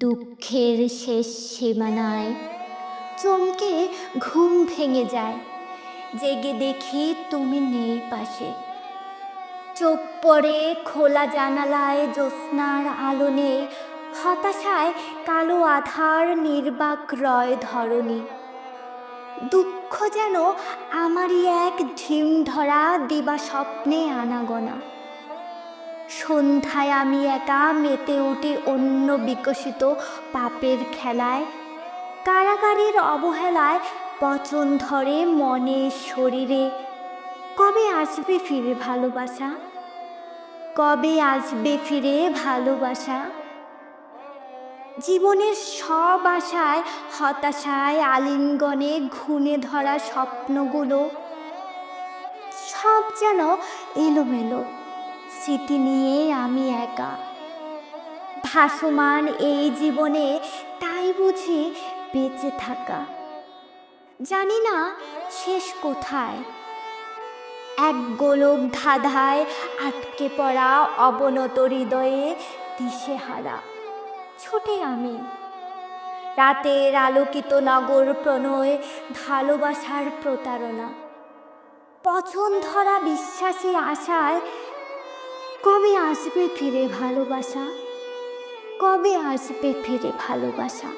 দুঃখের শেষ সীমানায় চমকে ঘুম ভেঙে যায়। জেগে দেখি তুমি নেই পাশে। চোখ পড়ে খোলা জানালায় জ্যোৎস্নার আলো নেই হতাশায় কালো আধার নির্বাক রয় ধরণী। দুঃখ যেন আমারই এক ঢিম ধরা দিবা স্বপ্নে আনাগোনা। সন্ধ্যায় আমি একা মেতে উঠি অন্য বিকশিত পাপের খেলায়। কারাগারের অবহেলায় পচন ধরে মনে শরীরে। কবে আসবে ফিরে ভালোবাসা? কবে আসবে ফিরে ভালোবাসা? জীবনের সব আশায়, হতাশায়, আলিঙ্গনে ঘুণে ধরা স্বপ্নগুলো। সব যেন এলোমেলো। স্মৃতি নিয়ে আমি একা। ভাসমান এই জীবনে তাই বুঝি বেঁচে থাকা। জানি না শেষ কোথায়। এক গোলক ধাঁধায় আটকে পড়া অবনত হৃদয়ে দিশেহারা ছোটে আমি। রাতের আলোকিত নগর প্রণয় ভালোবাসার প্রতারণা। পছন ধরা বিশ্বাসী আশায় কবে আসবে ফিরে ভালোবাসা? কবে আসবে ফিরে ভালোবাসা?